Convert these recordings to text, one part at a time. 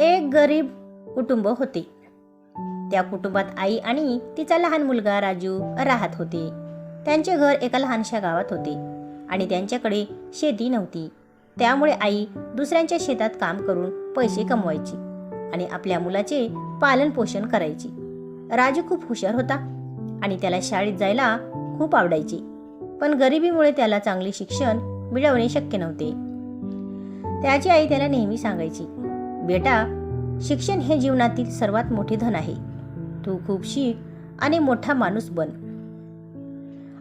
एक गरीब कुटुंब होते. त्या कुटुंबात आई आणि तिचा लहान मुलगा राजू राहत होते. त्यांचे घर एका लहानशा गावात होते आणि त्यांच्याकडे शेती नव्हती. त्यामुळे आई दुसऱ्यांच्या शेतात काम करून पैसे कमवायची आणि आपल्या मुलाचे पालन पोषण करायची. राजू खूप हुशार होता आणि त्याला शाळेत जायला खूप आवडायची. पण गरिबीमुळे त्याला चांगले शिक्षण मिळवणे शक्य नव्हते. त्याची आई त्याला नेहमी सांगायची बेटा शिक्षण हे जीवनातील सर्वात मोठे धन आहे. तू खूप शिक आणि मोठा माणूस बन.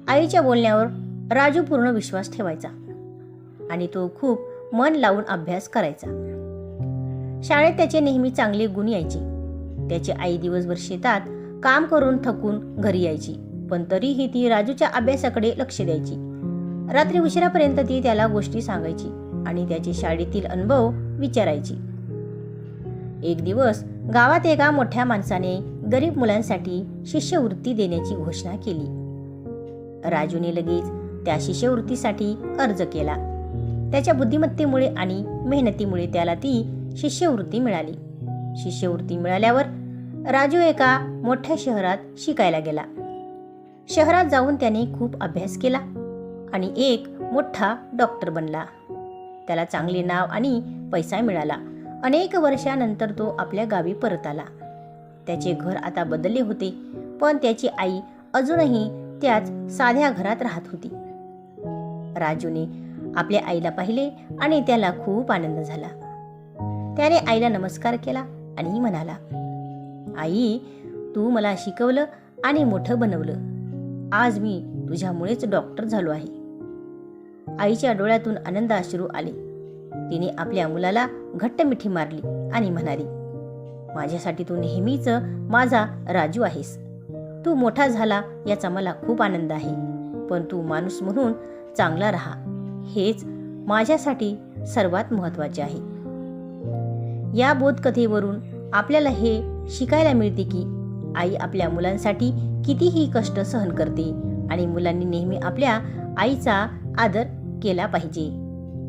आईच्या बोलण्यावर राजू पूर्ण विश्वास ठेवायचा आणि तो खूप मन लावून अभ्यास करायचा. शाळेत त्याचे नेहमी चांगले गुण यायचे. त्याची आई दिवसभर शेतात काम करून थकून घरी यायची पण तरीही ती राजूच्या अभ्यासाकडे लक्ष द्यायची. रात्री उशिरापर्यंत ती त्याला गोष्टी सांगायची आणि त्याचे शाळेतील अनुभव विचारायची. एक दिवस गावात एका मोठ्या माणसाने गरीब मुलांसाठी शिष्यवृत्ती देण्याची घोषणा केली. राजूने लगेच त्या शिष्यवृत्तीसाठी अर्ज केला. त्याच्या बुद्धिमत्तेमुळे आणि मेहनतीमुळे त्याला ती शिष्यवृत्ती मिळाली. शिष्यवृत्ती मिळाल्यावर राजू एका मोठ्या शहरात शिकायला गेला. शहरात जाऊन त्याने खूप अभ्यास केला आणि एक मोठा डॉक्टर बनला. त्याला चांगले नाव आणि पैसा मिळाला. अनेक वर्षानंतर तो आपल्या गावी परत आला. त्याचे घर आता बदलले होते पण त्याची आई अजूनही त्याच साध्या घरात राहत होती. राजूने आपल्या आईला पाहिले आणि त्याला खूप आनंद झाला. त्याने आईला नमस्कार केला आणि म्हणाला आई तू मला शिकवलं आणि मोठं बनवलं. आज मी तुझ्यामुळेच डॉक्टर झालो आहे. आईच्या डोळ्यातून आनंद अश्रू आले. तिने आपल्या मुलाला घट्ट मिठी मारली आणि म्हणाली माझ्यासाठी तू नेहमीच माझा राजू आहेस. तू मोठा झाला याचा मला खूप आनंद आहे. पण तू माणूस म्हणून चांगला राहा. हेच माझ्यासाठी सर्वात महत्त्वाचे आहे. या बोधकथेवरून आपल्याला हे शिकायला मिळते की आई आपल्या मुलांसाठी कितीही कष्ट सहन करते आणि मुलांनी नेहमी आपल्या आईचा आदर केला पाहिजे.